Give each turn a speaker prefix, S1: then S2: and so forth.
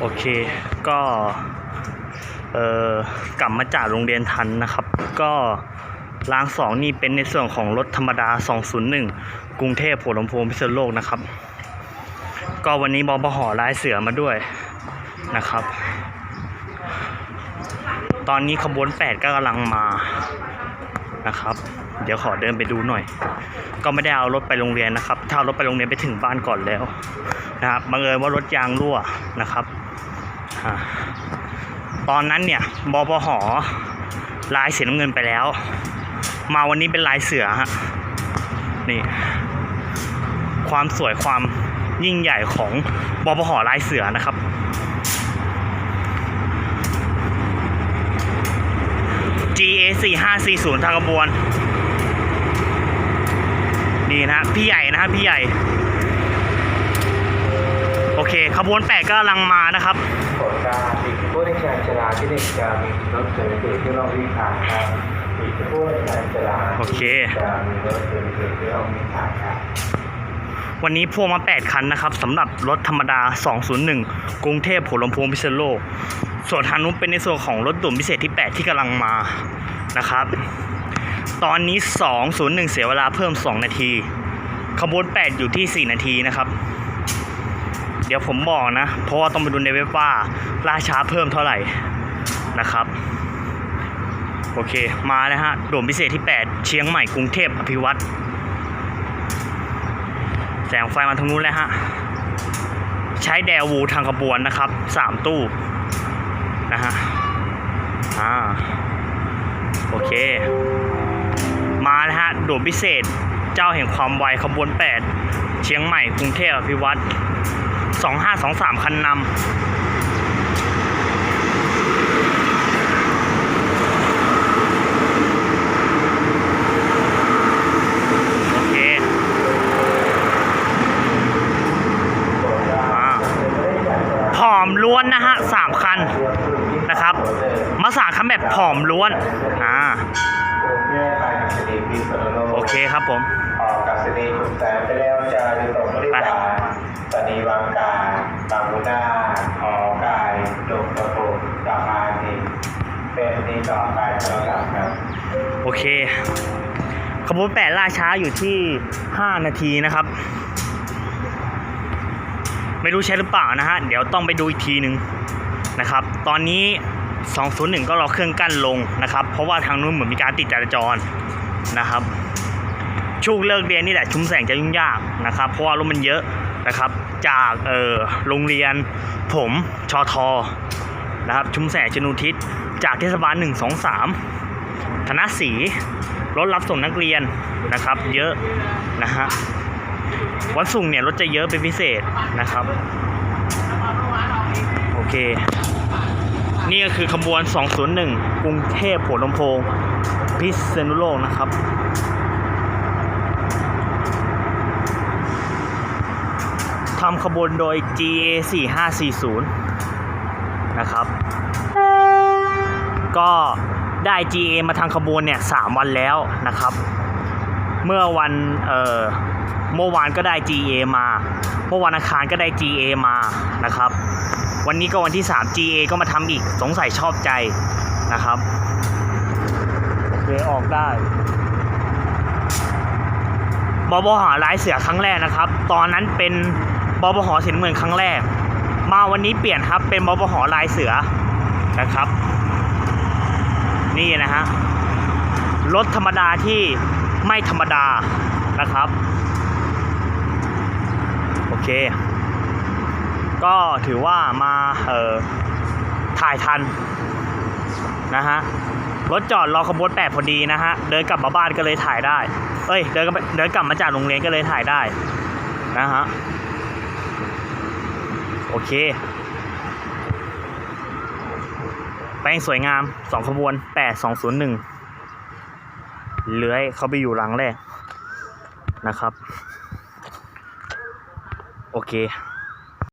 S1: โอเคก็เอ่อกลับมาจากโรงเรียนทันนะครับ ก็รางสองนี่เป็นในส่วนของรถธรรมดา 201 กรุงเทพหัวลำโพงพิษณุโลกนะครับ ก็วันนี้บอปหอลายเสือมาด้วยนะครับ ตอนนี้ขบวน 8 ก็กำลังมานะครับ เดี๋ยวขอเดินไปดูหน่อย ก็ไม่ได้เอารถไปโรงเรียนนะครับ ถ้ารถไปโรงเรียนไปถึงบ้านก่อนแล้วนะครับบังเอิญว่ารถยางรั่วนะครับ ตอนนั้นเนี่ยบปหอลายสีน้ำเงินไปแล้ว มาวันนี้เป็นลายเสือฮะนี่ ความสวยความยิ่งใหญ่ของบปหอลายเสือนะครับ GA 4 5 4 0ทางกระบวน นี่นะฮะพี่ใหญ่นะฮะพี่ใหญ่ โอเค ขบวนแปดก็กำลังมานะครับ
S2: โปรดทราบอีกผู้ในชานชาลาที่หนึ่งจะมีรถเสริมสื่อที่ต้องวิ่งผ่านครับอีกผู้ในชานชาลา
S1: โอเค
S2: จะมีรถเสริมสื่อที่ต้องวิ่งผ่านครับ
S1: วันนี้พ่วงมา 8 คันนะครับสำหรับรถธรรมดา 201 กรุงเทพหัวลำโพงพิษณุโลก ส่วนทางนู้นเป็นในส่วนของรถด่วนพิเศษที่ 8 ที่กำลังมานะครับ ตอนนี้ 201 เสียเวลาเพิ่ม 2 นาที ขบวน 8 อยู่ที่ 4 นาทีนะครับ เดี๋ยวผมบอกนะ เพราะว่าต้องไปดูในเว็บว่าราช้าเพิ่มเท่าไหร่นะครับ โอเคมาแล้วฮะด่วนพิเศษที่ 8 เชียงใหม่กรุงเทพอภิวัตรแสงไฟมาทางนู้นแล้วฮะ ใช้แดวูทางขบวนนะครับสามตู้นะฮะอ่าโอเค มาแล้วฮะด่วนพิเศษเจ้าแห่งความไวขบวน 8 เชียงใหม่กรุงเทพอภิวัตร 2523 คันนำโอเค
S2: โปรดทราบ
S1: อ่า
S2: เป็นผู้ในชานชาลา
S1: ผอมล้วนนะฮะสามคันนะครับ มาสามคันแบบผอมล้วน อ่า
S2: กรุงเทพไปกับสนีพิษณุโลก
S1: โอเคครับผม
S2: ออกกับสนีขุนแสนไป แล้วจะอยู่ตรงบริการสนีวังกาบางมุนาหอกายดงตะโพกามานีเป็นนีต่อไปแล้วกันครับ
S1: โอเค ขบวนแปดล่าช้าอยู่ที่ 5 นาทีนะครับ ไม่รู้ใช่หรือเปล่านะฮะ เดี๋ยวต้องไปดูอีกทีหนึ่งนะครับ ตอนนี้ 201 ก็รอเครื่องกั้นลงนะครับ เพราะว่าทางนู้นเหมือนมีการติดจราจรนะครับช่วงเลิกเรียนนี่แหละชุมแสงจะยุ่งยากนะครับ เพราะว่ารถมันเยอะ นะครับ จากเออโรงเรียน ผมชอทอนะครับชุมแสงชนุทิศ จากเทศบาล 1 2 3ธนสีรถรับส่งนักเรียนนะครับ เยอะนะฮะวันศุกร์เนี่ยรถจะเยอะเป็นพิเศษนะครับ โอเค นี่ก็คือขบวน 201 กรุงเทพหัวลำโพงพิษณุโลกนะครับ ทำขบวนโดย GA 4540นะครับ ก็ได้ GA มาทางขบวนเนี่ย3วันแล้วนะครับ เมื่อวันเอ่อเมื่อวานก็ได้ GA มา เมื่อวันอังคารก็ได้ GA มานะครับ วันนี้ก็วันที่ 3 GA ก็มาทำอีกสงสัยชอบใจนะครับโอเคออกได้บอบหอลายเสือครั้งแรกนะครับ ตอนนั้นเป็น บบหอสีน้ำเงินครั้งแรก มาวันนี้เปลี่ยนครับเป็นบบหอลายเสือนะครับ นี่นะฮะรถธรรมดาที่ไม่ธรรมดานะครับ โอเค ก็ถือว่ามาเอ่อถ่ายทันนะฮะรถจอดรอขบวนแปดพอดีนะฮะ เดินกลับมาบ้านก็เลยถ่ายได้ เอ้ย เดินเดินกลับมาจากโรงเรียนก็เลยถ่ายได้นะฮะ โอเค แปลงสวยงามสองขบวนแปดสองศูนย์หนึ่งเลื้อยเข้าไปอยู่หลังแรกนะครับ โอเค